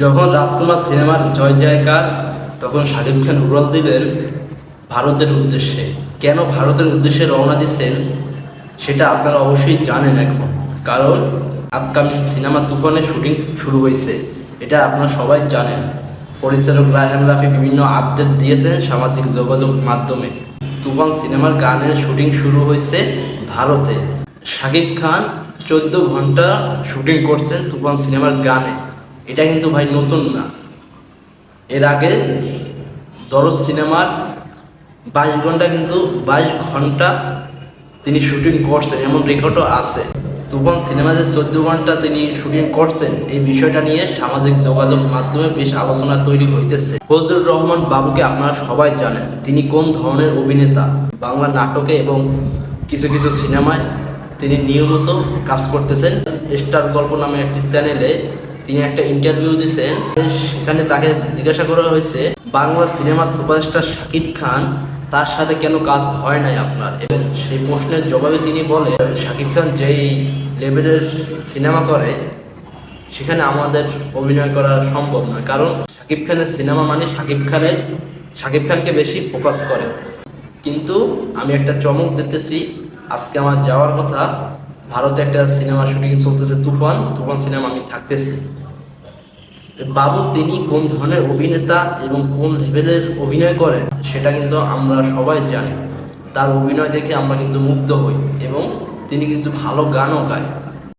যখন রাজকুমার সিনেমার জয় জয়কার, তখন শাকিব খান উড়াল দিলেন ভারতের উদ্দেশ্যে। কেন ভারতের উদ্দেশ্যে রওনা দিচ্ছেন, সেটা আপনারা অবশ্যই জানেন এখন। কারণ আপকামিং সিনেমা তুফানের শুটিং শুরু হয়েছে, এটা আপনারা সবাই জানেন। পরিচালক রায়হান রাফি বিভিন্ন আপডেট দিয়েছেন সামাজিক যোগাযোগ মাধ্যমে। তুফান সিনেমার গানের শুটিং শুরু হয়েছে ভারতে। শাকিব খান চোদ্দ ঘণ্টা শুটিং করছেন তুফান সিনেমার গানে। এটা কিন্তু ভাই নতুন না। এর আগে দরজ সিনেমার বাইশ ঘণ্টা কিন্তু বাইশ ঘণ্টা তিনি শুটিং করছেন এমন রেকর্ডও আছে। তুফান সিনেমা যে চোদ্দ ঘণ্টা তিনি শুটিং করছেন, এই বিষয়টা নিয়ে সামাজিক যোগাযোগ মাধ্যমে বেশ আলোচনা তৈরি হইতেছে। ফজলুর রহমান বাবুকে আপনারা সবাই জানেন, তিনি কোন ধরনের অভিনেতা? বাংলা নাটকে এবং কিছু কিছু সিনেমায় তিনি নিয়মিত কাজ করতেছেন। স্টার গল্প নামে একটি চ্যানেলে তিনি একটা ইন্টারভিউ দিয়েছেন সেখানে তাকে জিজ্ঞাসা করা হয়েছে, বাংলা সিনেমার সুপারস্টার শাকিব খান, তার সাথে কেন কাজ হয় নাই আপনার? এবং সেই প্রশ্নের জবাবে তিনি বলে শাকিব খান যেই লেভেলের সিনেমা করে, সেখানে আমাদের অভিনয় করা সম্ভব নয়। কারণ শাকিব খানের সিনেমা মানে শাকিব খানের, শাকিব খানকে বেশি ফোকাস করে। কিন্তু আমি একটা চমক দিতেছি আজকে আমার যাওয়ার কথা ভারতে একটা সিনেমা শুটিং চলতেছে, তুফান। তুফান সিনেমা আমি থাকতেছি। বাবু, তিনি কোন ধরনের অভিনেতা এবং কোন লেভেলের অভিনয় করে সেটা কিন্তু আমরা সবাই জানি। তার অভিনয় দেখে আমরা কিন্তু মুগ্ধ হই এবং তিনি কিন্তু ভালো গানও গায়।